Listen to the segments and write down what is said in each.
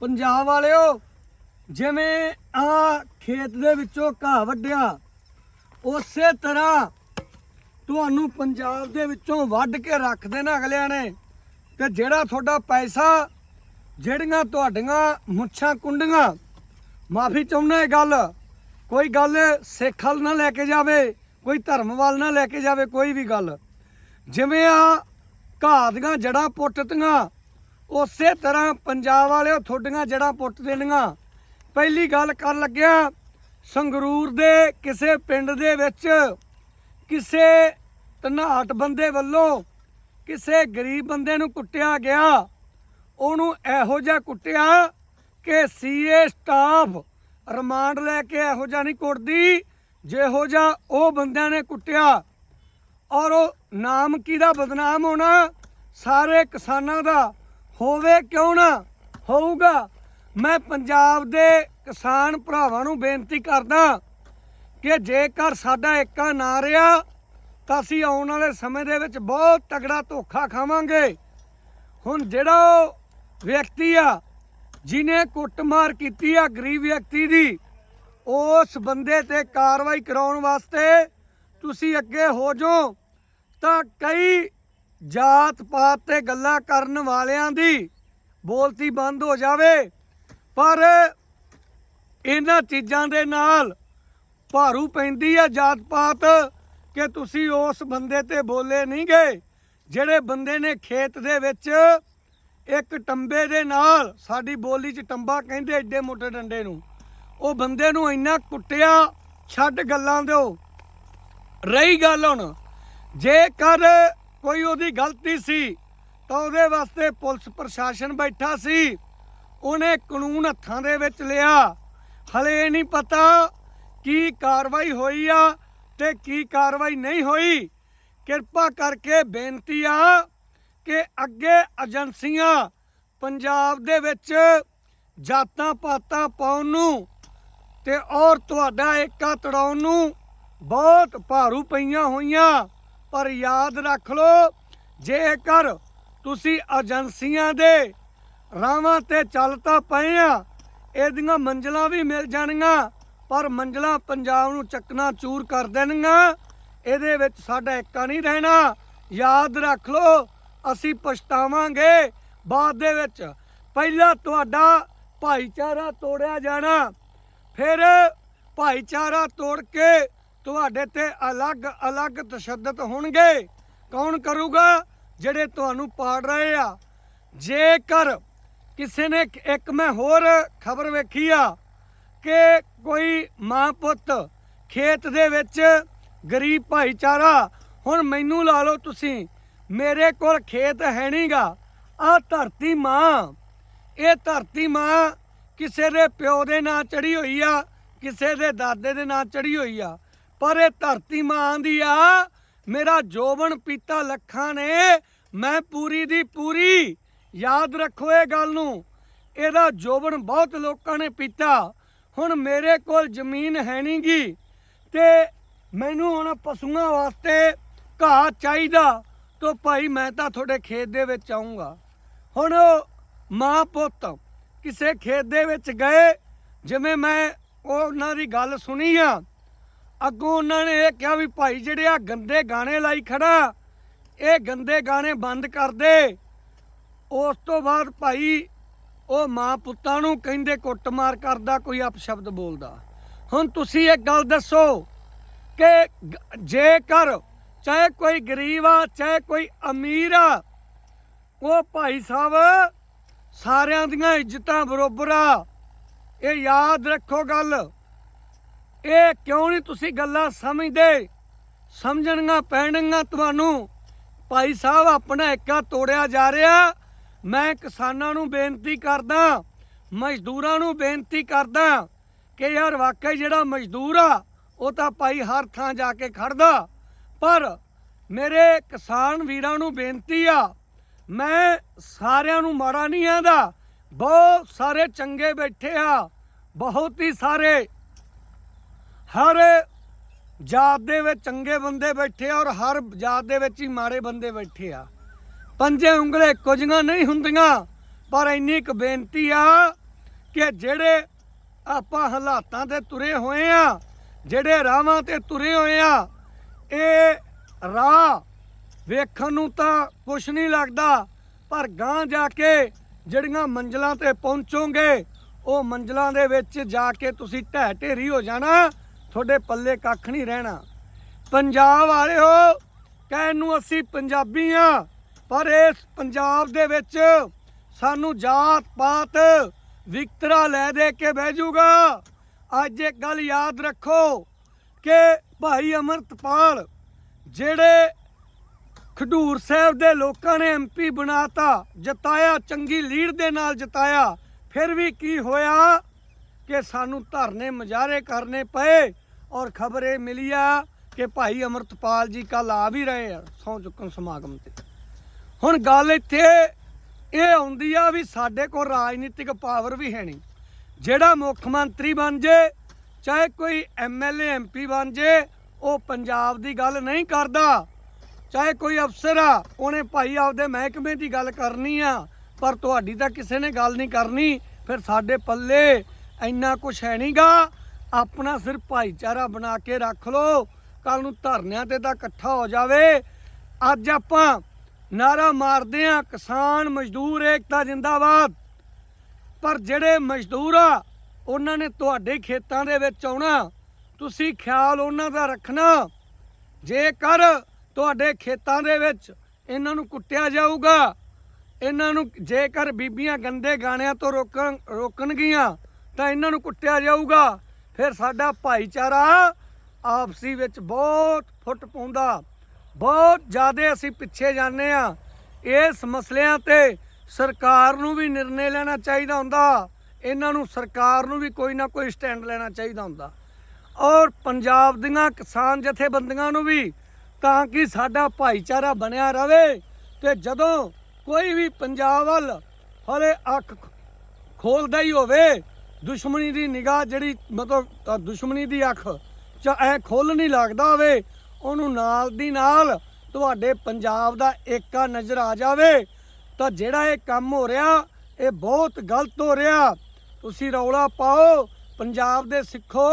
ਪੰਜਾਬ ਵਾਲਿਓ, ਜਿਵੇਂ ਆ ਖੇਤ ਦੇ ਵਿੱਚੋਂ ਘਾਹ ਵੱਢਿਆ, ਉਸੇ ਤਰ੍ਹਾਂ ਤੁਹਾਨੂੰ ਪੰਜਾਬ ਦੇ ਵਿੱਚੋਂ ਵੱਢ ਕੇ ਰੱਖ ਦੇਣਾ ਅਗਲਿਆਂ ਨੇ। ਤੇ ਜਿਹੜਾ ਤੁਹਾਡਾ ਪੈਸਾ, ਜਿਹੜੀਆਂ ਤੁਹਾਡੀਆਂ ਮੁੱਛਾਂ ਕੁੰਡੀਆਂ, ਮਾਫੀ ਚਾਹੁੰਦਾ ਇਹ ਗੱਲ, ਕੋਈ ਗੱਲ ਸਿੱਖ ਵੱਲ ਨਾ ਲੈ ਕੇ ਜਾਵੇ, ਕੋਈ ਧਰਮ ਵੱਲ ਨਾ ਲੈ ਕੇ ਜਾਵੇ, ਕੋਈ ਵੀ ਗੱਲ। ਜਿਵੇਂ ਆ ਘਾਹ ਦੀਆਂ ਜੜਾਂ ਪੁੱਟਤੀਆਂ ਉਸੇ ਤਰ੍ਹਾਂ ਪੰਜਾਬ ਵਾਲਿਓ ਤੁਹਾਡੀਆਂ ਜੜਾਂ ਪੁੱਟ ਦੇਣੀਆਂ। ਪਹਿਲੀ ਗੱਲ ਕਰਨ ਲੱਗਿਆ, ਸੰਗਰੂਰ ਦੇ ਕਿਸੇ ਪਿੰਡ ਦੇ ਵਿੱਚ ਕਿਸੇ ਧਨਾਟ ਬੰਦੇ ਵੱਲੋਂ ਕਿਸੇ ਗਰੀਬ ਬੰਦੇ ਨੂੰ ਕੁੱਟਿਆ ਗਿਆ। ਉਹਨੂੰ ਇਹੋ ਜਿਹਾ ਕੁੱਟਿਆ ਕਿ ਸੀਏ ਸਟਾਫ ਰਿਮਾਂਡ ਲੈ ਕੇ ਇਹੋ ਜਿਹਾ ਨਹੀਂ ਕੁੱਟਦੀ, ਜਿਹੋ ਜਿਹਾ ਉਹ ਬੰਦਿਆਂ ਨੇ ਕੁੱਟਿਆ। ਔਰ ਉਹ ਨਾਮ ਦਾ ਬਦਨਾਮ ਹੋਣਾ? ਸਾਰੇ ਕਿਸਾਨਾਂ ਦਾ। ਹੋਵੇ ਕਿਉਂ ਨਾ ਹੋਊਗਾ। ਮੈਂ ਪੰਜਾਬ ਦੇ ਕਿਸਾਨ ਭਰਾਵਾਂ ਨੂੰ ਬੇਨਤੀ ਕਰਦਾ ਕਿ ਜੇਕਰ ਸਾਡਾ ਏਕਾ ਨਾ ਰਿਹਾ, ਤਾਂ ਅਸੀਂ ਆਉਣ ਵਾਲੇ ਸਮੇਂ ਦੇ ਵਿੱਚ ਬਹੁਤ ਤਗੜਾ ਧੋਖਾ ਖਾਵਾਂਗੇ। ਹੁਣ ਜਿਹੜਾ ਉਹ ਵਿਅਕਤੀ ਆ ਜਿਨੇ ਕੁੱਟਮਾਰ ਕੀਤੀ ਆ ਗਰੀਬ ਵਿਅਕਤੀ ਦੀ, ਉਸ ਬੰਦੇ ਤੇ ਕਾਰਵਾਈ ਕਰਾਉਣ ਵਾਸਤੇ ਤੁਸੀਂ ਅੱਗੇ ਹੋ ਜਾਓ, ਤਾਂ ਕਈ ਜਾਤ ਪਾਤ ਤੇ ਗੱਲਾਂ ਕਰਨ ਵਾਲਿਆਂ ਦੀ ਬੋਲਤੀ ਬੰਦ ਹੋ ਜਾਵੇ। ਪਰ ਇਹਨਾਂ ਚੀਜ਼ਾਂ ਦੇ ਨਾਲ ਭਾਰੂ ਪੈਂਦੀ ਆ ਜਾਤ ਪਾਤ ਕਿ ਤੁਸੀਂ ਉਸ ਬੰਦੇ ਤੇ ਬੋਲੇ ਨਹੀਂ ਗਏ, ਜਿਹੜੇ ਬੰਦੇ ਨੇ ਖੇਤ ਦੇ ਵਿੱਚ ਇੱਕ ਟੰਬੇ ਦੇ ਨਾਲ ਸਾਡੀ ਬੋਲੀ 'ਚ ਟੰਬਾ ਕਹਿੰਦੇ ਐਡੇ ਮੋਟੇ ਡੰਡੇ ਨੂੰ। ਉਹ ਬੰਦੇ ਨੂੰ ਇੰਨਾ ਕੁੱਟਿਆ, ਛੱਡ ਗੱਲਾਂ ਦਿਓ। ਰਹੀ ਗੱਲ ਹੁਣ, ਜੇਕਰ ਕੋਈ ਉਹਦੀ ਗਲਤੀ ਸੀ, ਤਾਂ ਉਹਦੇ ਵਾਸਤੇ ਪੁਲਿਸ ਪ੍ਰਸ਼ਾਸਨ ਬੈਠਾ ਸੀ। ਉਹਨੇ ਕਾਨੂੰਨ ਹੱਥਾਂ ਦੇ ਵਿੱਚ ਲਿਆ। ਹਲੇ ਇਹ ਨਹੀਂ ਪਤਾ ਕੀ ਕਾਰਵਾਈ ਹੋਈ ਆ ਤੇ ਕੀ ਕਾਰਵਾਈ ਨਹੀਂ ਹੋਈ। ਕਿਰਪਾ ਕਰਕੇ ਬੇਨਤੀ ਆ ਕਿ ਅੱਗੇ ਏਜੰਸੀਆਂ ਪੰਜਾਬ ਦੇ ਵਿੱਚ ਜਾਤਾਂ ਪਾਤਾਂ ਪਾਉਣ ਨੂੰ ਤੇ ਔਰ ਤੁਹਾਡਾ ਏਕਾ ਤੜਾਉਣ ਨੂੰ ਬਹੁਤ ਭਾਰੂ ਪਈਆਂ ਹੋਈਆਂ। ਪਰ ਯਾਦ ਰੱਖ ਲਓ, ਜੇਕਰ ਤੁਸੀਂ ਏਜੰਸੀਆਂ ਦੇ ਰਾਵਾਂ ਤੇ ਚੱਲ ਤਾਂ ਪਏ ਆ, ਇਹਦੀਆਂ ਮੰਜ਼ਲਾਂ ਵੀ ਮਿਲ ਜਾਣਗੀਆਂ ਪਰ ਮੰਜ਼ਲਾਂ ਪੰਜਾਬ ਨੂੰ ਚੱਕਣਾ ਚੂਰ ਕਰ ਦੇਣਗੀਆਂ। ਇਹਦੇ ਵਿੱਚ ਸਾਡਾ ਏਕਾ ਨਹੀਂ ਰਹਿਣਾ। ਯਾਦ ਰੱਖ ਲਓ, ਅਸੀਂ ਪਛਤਾਵਾਂਗੇ ਬਾਅਦ ਦੇ ਵਿੱਚ। ਪਹਿਲਾਂ ਤੁਹਾਡਾ ਭਾਈਚਾਰਾ ਤੋੜਿਆ ਜਾਣਾ, ਫਿਰ ਭਾਈਚਾਰਾ ਤੋੜ ਕੇ ਤੁਹਾਡੇ ਤੇ ਅਲੱਗ-ਅਲੱਗ ਤਸ਼ੱਦਦ ਹੋਣਗੇ। ਕੌਣ ਕਰੂਗਾ? ਜਿਹੜੇ ਤੁਹਾਨੂੰ ਪਾੜ ਰਹੇ ਆ। ਜੇਕਰ ਕਿਸੇ ਨੇ ਇੱਕ- ਮੈਂ ਹੋਰ ਖਬਰ ਵੇਖੀ ਆ ਕਿ ਕੋਈ ਮਾਂ ਪੁੱਤ ਖੇਤ ਦੇ ਵਿੱਚ ਗਰੀਬ ਭਾਈਚਾਰਾ, ਹੁਣ ਮੈਨੂੰ ਲਾ ਲਓ ਤੁਸੀਂ, ਮੇਰੇ ਕੋਲ ਖੇਤ ਹੈ ਨਹੀਂਗਾ ਆ ਧਰਤੀ ਮਾਂ। ਇਹ ਧਰਤੀ ਮਾਂ ਕਿਸੇ ਦੇ ਪਿਓ ਦੇ ਨਾਂ ਚੜੀ ਹੋਈ ਆ, ਕਿਸੇ ਦੇ ਦਾਦੇ ਦੇ ਨਾਂ ਚੜੀ ਹੋਈ ਆ। ਪਰ ਇਹ ਧਰਤੀ ਮਾਂ ਦੀ ਆ। ਮੇਰਾ ਜੋਬਨ ਪੀਤਾ ਲੱਖਾਂ ਨੇ, ਮੈਂ ਪੂਰੀ ਦੀ ਪੂਰੀ। ਯਾਦ ਰੱਖੋ ਇਹ ਗੱਲ ਨੂੰ। ਇਹਦਾ ਜੋਬਨ ਬਹੁਤ ਲੋਕਾਂ ਨੇ ਪੀਤਾ। ਹੁਣ ਮੇਰੇ ਕੋਲ ਜ਼ਮੀਨ ਹੈ ਨਹੀਂਗੀ ਤੇ ਮੈਨੂੰ ਹੁਣ ਪਸ਼ੂਆਂ ਵਾਸਤੇ ਘਾਹ ਚਾਹੀਦਾ। ਤੋ ਭਾਈ ਮੈਂ ਤਾਂ ਤੁਹਾਡੇ ਖੇਤ ਦੇ ਵਿੱਚ ਆਉਂਗਾ ਹੁਣ ਮਾਂ ਪੁੱਤ, ਕਿਸੇ ਖੇਤ ਦੇ ਵਿੱਚ ਗਏ, ਜਿਵੇਂ ਮੈਂ ਉਹਨਾਂ ਦੀ ਗੱਲ ਸੁਣੀ ਆ ਅੱਗੋਂ ਉਹਨਾਂ ਨੇ ਇਹ ਕਿਹਾ ਵੀ ਭਾਈ ਜਿਹੜੇ ਆ ਗੰਦੇ ਗਾਣੇ ਲਾਈ ਖੜਾ, ਇਹ ਗੰਦੇ ਗਾਣੇ ਬੰਦ ਕਰ ਦੇ। ਉਸ ਤੋਂ ਬਾਅਦ ਭਾਈ ਉਹ ਮਾਂ ਪੁੱਤਾਂ ਨੂੰ ਕਹਿੰਦੇ ਕੁੱਟਮਾਰ ਕਰਦਾ, ਕੋਈ ਅਪਸ਼ਬਦ ਬੋਲਦਾ। ਹੁਣ ਤੁਸੀਂ ਇੱਕ ਗੱਲ ਦੱਸੋ ਕਿ ਜੇਕਰ ਚਾਹੇ ਕੋਈ ਗਰੀਬ ਆ, ਚਾਹੇ ਕੋਈ ਅਮੀਰ ਆ, ਉਹ ਭਾਈ ਸਾਹਿਬ ਸਾਰਿਆਂ ਦੀਆਂ ਇੱਜ਼ਤਾਂ ਬਰੋਬਰ ਆ। ਇਹ ਯਾਦ ਰੱਖੋ ਗੱਲ। ਇਹ ਕਿਉਂ ਨਹੀਂ ਤੁਸੀਂ ਗੱਲਾਂ ਸਮਝਦੇ? ਸਮਝਣੀਆਂ ਪੈਣਗੀਆਂ ਤੁਹਾਨੂੰ। ਭਾਈ ਸਾਹਿਬ, ਆਪਣਾ ਏਕਾ ਤੋੜਿਆ ਜਾ ਰਿਹਾ। ਮੈਂ ਕਿਸਾਨਾਂ ਨੂੰ ਬੇਨਤੀ ਕਰਦਾ, ਮਜ਼ਦੂਰਾਂ ਨੂੰ ਬੇਨਤੀ ਕਰਦਾ ਕਿ ਯਾਰ ਵਾਕਈ ਜਿਹੜਾ ਮਜ਼ਦੂਰ ਆ, ਉਹ ਤਾਂ ਭਾਈ ਹਰ ਥਾਂ ਜਾ ਕੇ ਖੜਦਾ। ਪਰ ਮੇਰੇ ਕਿਸਾਨ ਵੀਰਾਂ ਨੂੰ ਬੇਨਤੀ ਆ, ਮੈਂ ਸਾਰਿਆਂ ਨੂੰ ਮਾੜਾ ਨਹੀਂ ਆਂਦਾ ਬਹੁਤ ਸਾਰੇ ਚੰਗੇ ਬੈਠੇ ਆ, ਬਹੁਤ ਹੀ ਸਾਰੇ। ਹਰ ਜਾਤ ਦੇ ਵਿੱਚ ਚੰਗੇ ਬੰਦੇ ਬੈਠੇ ਆ ਔਰ ਹਰ ਜਾਤ ਦੇ ਵਿੱਚ ਹੀ ਮਾੜੇ ਬੰਦੇ ਬੈਠੇ ਆ। ਪੰਜੇ ਉਂਗਲੇ ਇੱਕੋ ਨਹੀਂ ਹੁੰਦੀਆਂ, ਪਰ ਇੰਨੀ ਇੱਕ ਬੇਨਤੀ ਆ ਕਿ ਜਿਹੜੇ ਆਪਾਂ ਹਾਲਾਤਾਂ ਤੇ ਤੁਰੇ ਹੋਏ ਆ, ਜਿਹੜੇ ਰਾਹਾਂ ਤੇ ਤੁਰੇ ਹੋਏ ਆ, ਇਹ ਰਾਹ ਵੇਖਣ ਨੂੰ ਤਾਂ ਕੁਛ ਨਹੀਂ ਲੱਗਦਾ, ਪਰ ਗਾਂ ਜਾ ਕੇ ਜਿਹੜੀਆਂ ਮੰਜ਼ਲਾਂ ਤੇ ਪਹੁੰਚੋਗੇ, ਉਹ ਮੰਜ਼ਲਾਂ ਦੇ ਵਿੱਚ ਜਾ ਕੇ ਤੁਸੀਂ ਢਹਿ ਢੇਰੀ ਹੋ ਜਾਣਾ ਤੁਹਾਡੇ ਪੱਲੇ ਕੱਖ ਨਹੀਂ ਰਹਿਣਾ। ਪੰਜਾਬ ਵਾਲਿਓ ਕਹਿਣ ਨੂੰ ਅਸੀਂ ਪੰਜਾਬੀ ਆ, ਪਰ ਇਸ ਪੰਜਾਬ ਦੇ ਵਿੱਚ ਸਾਨੂੰ ਜਾਤ ਪਾਤ ਵਿਕਤਰਾ ਲੈ ਦੇ ਕੇ ਬਹਿ ਜੂਗਾ ਅੱਜ ਇੱਕ ਗੱਲ ਯਾਦ ਰੱਖੋ ਕਿ ਭਾਈ ਅਮਰਤਪਾਲ ਜਿਹੜੇ ਖਡੂਰ ਸਾਹਿਬ ਦੇ ਲੋਕਾਂ ਨੇ ਐਮਪੀ ਬਣਾਤਾ, ਜਿਤਾਇਆ, ਚੰਗੀ ਲੀਡ ਦੇ ਨਾਲ ਜਿਤਾਇਆ, ਫਿਰ ਵੀ ਕੀ ਹੋਇਆ ਕਿ ਸਾਨੂੰ ਧਰਨੇ ਮੁਜ਼ਾਹਰੇ ਕਰਨੇ ਪਏ ਔਰ ਖਬਰ ਇਹ ਮਿਲੀ ਆ ਕਿ ਭਾਈ ਅਮਰਤਪਾਲ ਜੀ ਕੱਲ ਆ ਵੀ ਰਹੇ ਆ ਸੌ ਚੁੱਕਣ ਸਮਾਗਮ ਤੇ। ਹੁਣ ਗੱਲ ਇੱਥੇ ਇਹ ਆਉਂਦੀ ਆ ਵੀ ਸਾਡੇ ਕੋਲ ਰਾਜਨੀਤਿਕ ਪਾਵਰ ਵੀ ਹੈ ਨਹੀਂ। ਜਿਹੜਾ ਮੁੱਖ ਮੰਤਰੀ ਬਣ ਜੇ, ਚਾਹੇ ਕੋਈ ਐਮਐਲਏ ਐਮਪੀ ਬਣ ਜੇ, ਉਹ ਪੰਜਾਬ ਦੀ ਗੱਲ ਨਹੀਂ ਕਰਦਾ। ਚਾਹੇ ਕੋਈ ਅਫਸਰ ਆ, ਉਹਨੇ ਭਾਈ ਆਪਦੇ ਮਹਿਕਮੇ ਦੀ ਗੱਲ ਕਰਨੀ ਆ, ਪਰ ਤੁਹਾਡੀ ਤਾਂ ਕਿਸੇ ਨੇ ਗੱਲ ਨਹੀਂ ਕਰਨੀ। ਫਿਰ ਸਾਡੇ ਪੱਲੇ ਇੰਨਾ ਕੁਝ ਹੈ ਨਹੀਂਗਾ ਆਪਣਾ ਸਿਰ ਭਾਈਚਾਰਾ ਬਣਾ ਕੇ ਰੱਖ ਲੋ। ਕੱਲ ਨੂੰ ਧਰਨਿਆਂ ਤੇ ਤਾਂ ਇਕੱਠਾ ਹੋ ਜਾਵੇ। ਅੱਜ ਆਪਾਂ ਨਾਰਾ ਮਾਰਦੇ ਆ ਕਿਸਾਨ ਮਜ਼ਦੂਰ ਏਕਤਾ ਜਿੰਦਾਬਾਦ। ਪਰ ਜਿਹੜੇ ਮਜ਼ਦੂਰ ਆ, ਉਹਨਾਂ ਨੇ ਤੁਹਾਡੇ ਖੇਤਾਂ ਦੇ ਵਿੱਚ ਆਉਣਾ। ਤੁਸੀਂ ਖਿਆਲ ਉਹਨਾਂ ਦਾ ਰੱਖਣਾ। ਜੇਕਰ ਤੁਹਾਡੇ ਖੇਤਾਂ ਦੇ ਵਿੱਚ ਇਹਨਾਂ ਨੂੰ ਕੁੱਟਿਆ ਜਾਊਗਾ, ਇਹਨਾਂ ਨੂੰ ਜੇਕਰ ਬੀਬੀਆਂ ਗੰਦੇ ਗਾਣਿਆਂ ਤੋਂ ਰੋਕਣ, ਰੋਕਣਗੀਆਂ, ਤਾਂ ਇਹਨਾਂ ਨੂੰ ਕੁੱਟਿਆ ਜਾਊਗਾ। ਫਿਰ ਸਾਡਾ ਭਾਈਚਾਰਾ ਆਪਸੀ ਵਿੱਚ ਬਹੁਤ ਫੁੱਟ ਪਾਉਂਦਾ। ਬਹੁਤ ਜ਼ਿਆਦਾ ਅਸੀਂ ਪਿੱਛੇ ਜਾਂਦੇ ਆ ਇਸ ਮਸਲਿਆਂ ਤੇ ਸਰਕਾਰ ਨੂੰ ਵੀ ਨਿਰਣੇ ਲੈਣਾ ਚਾਹੀਦਾ ਹੁੰਦਾ। ਇਹਨਾਂ ਨੂੰ ਸਰਕਾਰ ਨੂੰ ਵੀ ਕੋਈ ਨਾ ਕੋਈ ਸਟੈਂਡ ਲੈਣਾ ਚਾਹੀਦਾ ਹੁੰਦਾ। ਔਰ ਪੰਜਾਬ ਦੀਆਂ ਕਿਸਾਨ ਜਥੇਬੰਦੀਆਂ ਨੂੰ ਵੀ ਤਾਂ ਕਿ ਸਾਡਾ ਭਾਈਚਾਰਾ ਬਣਿਆ ਰਹੇ ਤੇ ਜਦੋਂ ਕੋਈ ਵੀ ਪੰਜਾਬ ਵੱਲ ਹਲੇ ਅੱਖ ਖੋਲਦਾ ਹੀ ਹੋਵੇ ਦੁਸ਼ਮਣੀ ਦੀ ਨਿਗਾਹ ਜਿਹੜੀ ਮਤਲਬ ਦੁਸ਼ਮਣੀ ਦੀ ਅੱਖ ਚ ਇਹ ਖੋਲ ਨਹੀਂ ਲੱਗਦਾ ਹੋਵੇ, ਉਹਨੂੰ ਨਾਲ ਦੀ ਨਾਲ ਤੁਹਾਡੇ ਪੰਜਾਬ ਦਾ ਏਕਾ ਨਜ਼ਰ ਆ ਜਾਵੇ। ਤਾਂ ਜਿਹੜਾ ਇਹ ਕੰਮ ਹੋ ਰਿਹਾ, ਇਹ ਬਹੁਤ ਗਲਤ ਹੋ ਰਿਹਾ। ਤੁਸੀਂ ਰੌਲਾ ਪਾਓ, ਪੰਜਾਬ ਦੇ ਸਿੱਖੋ,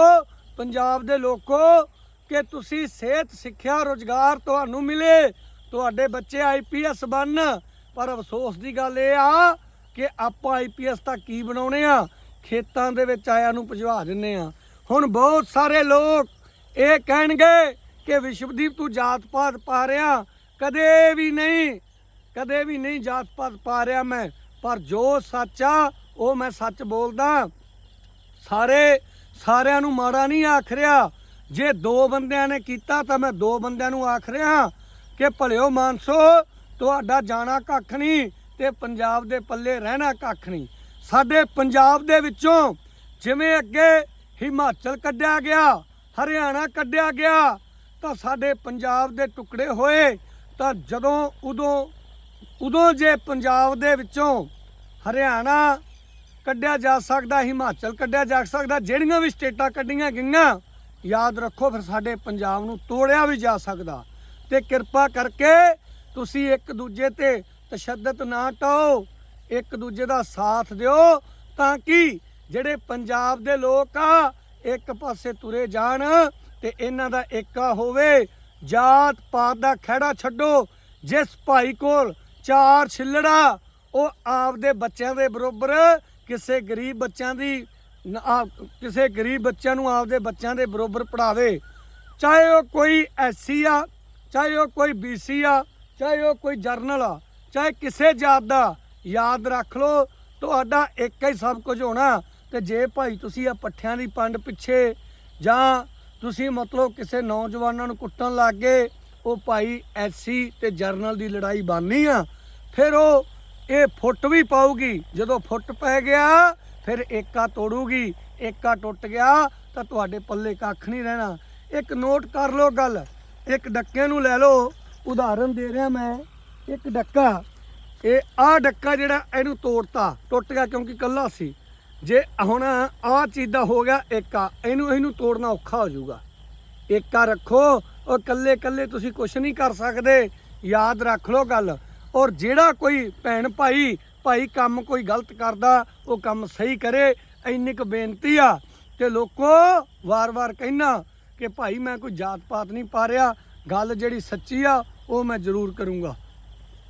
ਪੰਜਾਬ ਦੇ ਲੋਕੋ, ਕਿ ਤੁਸੀਂ ਸਿਹਤ, ਸਿੱਖਿਆ, ਰੋਜ਼ਗਾਰ ਤੁਹਾਨੂੰ ਮਿਲੇ। ਤੁਹਾਡੇ ਬੱਚੇ ਆਈਪੀਐਸ ਬਣਨ ਪਰ ਅਫਸੋਸ ਦੀ ਗੱਲ ਇਹ ਆ ਕਿ ਆਪਾਂ ਆਈਪੀਐਸ ਤਾਂ ਕੀ ਬਣਾਉਣੇ ਆ? ਖੇਤਾਂ ਦੇ ਵਿੱਚ ਆਇਆਂ ਨੂੰ ਭਜਵਾ ਦਿੰਨੇ ਆ। ਹੁਣ ਬਹੁਤ ਸਾਰੇ ਲੋਕ ਇਹ ਕਹਿਣਗੇ ਕਿ ਵਿਸ਼ਵਦੀਪ ਤੂੰ ਜਾਤ ਪਾਤ ਪਾ ਰਿਆ ਕਦੇ ਵੀ ਨਹੀਂ, ਕਦੇ ਵੀ ਨਹੀਂ ਜਾਤ ਪਾਤ ਪਾ ਰਿਆ ਮੈਂ। ਪਰ ਜੋ ਸੱਚ ਆ, ਉਹ ਮੈਂ ਸੱਚ ਬੋਲਦਾ। ਸਾਰੇ, ਸਾਰਿਆਂ ਨੂੰ ਮਾੜਾ ਨਹੀਂ ਆਖ ਰਿਹਾ। ਜੇ ਦੋ ਬੰਦਿਆਂ ਨੇ ਕੀਤਾ ਤਾਂ ਮੈਂ ਦੋ ਬੰਦਿਆਂ ਨੂੰ ਆਖ ਰਿਹਾ ਕਿ ਭਲਿਓ ਮਾਨਸੋ, ਤੁਹਾਡਾ ਜਾਣਾ ਕੱਖ ਨਹੀਂ ਤੇ ਪੰਜਾਬ ਦੇ ਪੱਲੇ ਰਹਿਣਾ ਕੱਖ ਨਹੀਂ। ਸਾਡੇ ਪੰਜਾਬ ਦੇ ਵਿੱਚੋਂ ਜਿਵੇਂ ਅੱਗੇ ਹਿਮਾਚਲ ਕੱਢਿਆ ਗਿਆ, ਹਰਿਆਣਾ ਕੱਢਿਆ ਗਿਆ, ਤਾਂ ਸਾਡੇ ਪੰਜਾਬ ਦੇ ਟੁਕੜੇ ਹੋਏ, ਤਾਂ ਜਦੋਂ ਉਦੋਂ ਉਦੋਂ ਜੇ ਪੰਜਾਬ ਦੇ ਵਿੱਚੋਂ ਹਰਿਆਣਾ ਕੱਢਿਆ ਜਾ ਸਕਦਾ, ਹਿਮਾਚਲ ਕੱਢਿਆ ਜਾ ਸਕਦਾ, ਜਿਹੜੀਆਂ ਵੀ ਸਟੇਟਾਂ ਕੱਢੀਆਂ ਗਈਆਂ, ਯਾਦ ਰੱਖੋ ਫਿਰ ਸਾਡੇ ਪੰਜਾਬ ਨੂੰ ਤੋੜਿਆ ਵੀ ਜਾ ਸਕਦਾ। ਤੇ ਕਿਰਪਾ ਕਰਕੇ ਤੁਸੀਂ ਇੱਕ ਦੂਜੇ ਤੇ ਤਸ਼ੱਦਦ ਨਾ ਟਾਓ। ਇੱਕ ਦੂਜੇ ਦਾ ਸਾਥ ਦਿਓ ਤਾਂ ਕਿ ਜਿਹੜੇ ਪੰਜਾਬ ਦੇ ਲੋਕ ਆ, ਇੱਕ ਪਾਸੇ ਤੁਰੇ ਜਾਣ ਤੇ ਇਹਨਾਂ ਦਾ ਏਕਾ ਹੋਵੇ। ਜਾਤ ਪਾਤ ਦਾ ਖਹਿੜਾ ਛੱਡੋ। ਜਿਸ ਭਾਈ ਕੋਲ ਚਾਰ ਛਿੱਲੜਾ ਉਹ ਆਪਦੇ ਬੱਚਿਆਂ ਦੇ ਬਰੋਬਰ ਕਿਸੇ ਗਰੀਬ ਬੱਚਿਆਂ ਦੀ ਕਿਸੇ ਗਰੀਬ ਬੱਚਿਆਂ ਨੂੰ ਆਪਦੇ ਬੱਚਿਆਂ ਦੇ ਬਰੋਬਰ ਪੜਾਵੇ ਚਾਹੇ ਉਹ ਕੋਈ ਐਸਸੀ ਆ, ਚਾਹੇ ਉਹ ਕੋਈ ਬੀਸੀ ਆ, ਚਾਹੇ ਉਹ ਕੋਈ ਜਰਨਲ ਆ, ਚਾਹੇ ਕਿਸੇ ਜਾਤ ਦਾ ਯਾਦ ਰੱਖ ਲਓ, ਤੁਹਾਡਾ ਇੱਕ ਹੀ ਸਭ ਕੁਝ ਹੋਣਾ ਤੇ ਜੇ ਭਾਈ ਤੁਸੀਂ ਆ ਪੱਠਿਆਂ ਦੀ ਪੰਡ ਪਿੱਛੇ ਜਾਂ ਤੁਸੀਂ ਮਤਲਬ ਕਿਸੇ ਨੌਜਵਾਨਾਂ ਨੂੰ ਕੁੱਟਣ ਲੱਗ ਗਏ, ਉਹ ਭਾਈ ਐਸਸੀ ਤੇ ਜਰਨਲ ਦੀ ਲੜਾਈ ਬਾਨੀ ਆ, ਫਿਰ ਉਹ ਇਹ ਫੁੱਟ ਵੀ ਪਾਊਗੀ। ਜਦੋਂ ਫੁੱਟ ਪੈ ਗਿਆ, ਫਿਰ ਏਕਾ ਤੋੜੂਗੀ। ਏਕਾ ਟੁੱਟ ਗਿਆ, ਤਾਂ ਤੁਹਾਡੇ ਪੱਲੇ ਕੱਖ ਨਹੀਂ ਰਹਿਣਾ। ਇੱਕ ਨੋਟ ਕਰ ਲਓ ਗੱਲ, ਇੱਕ ਡੱਕੇ ਨੂੰ ਲੈ ਲਓ। ਉਦਾਹਰਨ ਦੇ ਰਿਹਾ ਮੈਂ, ਇੱਕ ਡੱਕਾ। ਇਹ ਆਹ ਡੱਕਾ ਜਿਹੜਾ ਇਹਨੂੰ ਤੋੜਤਾ, ਟੁੱਟ ਗਿਆ ਕਿਉਂਕਿ ਕੱਲਾ ਸੀ। ਜੇ ਹੁਣ ਆਹ ਚੀਜ਼ ਦਾ ਹੋ ਗਿਆ ਏਕਾ, ਇਹਨੂੰ ਇਹਨੂੰ ਤੋੜਨਾ ਔਖਾ ਹੋ ਜਾਊਗਾ। ਏਕਾ ਰੱਖੋ ਔਰ ਕੱਲੇ ਕੱਲੇ ਤੁਸੀਂ ਕੁਝ ਨਹੀਂ ਕਰ ਸਕਦੇ। ਯਾਦ ਰੱਖ ਲਓ ਗੱਲ। ਔਰ ਜਿਹੜਾ ਕੋਈ ਭੈਣ ਭਾਈ ਭਾਈ ਕੰਮ ਕੋਈ ਗਲਤ ਕਰਦਾ, ਉਹ ਕੰਮ ਸਹੀ ਕਰੇ, ਇੰਨੀ ਕੁ ਬੇਨਤੀ ਆ। ਤੇ ਲੋਕੋ, ਵਾਰ-ਵਾਰ ਕਹਿਣਾ ਕਿ ਭਾਈ ਮੈਂ ਕੋਈ ਜਾਤ ਪਾਤ ਨਹੀਂ ਪਾ ਰਿਹਾ ਗੱਲ ਜਿਹੜੀ ਸੱਚੀ ਆ, ਉਹ ਮੈਂ ਜ਼ਰੂਰ ਕਰੂੰਗਾ।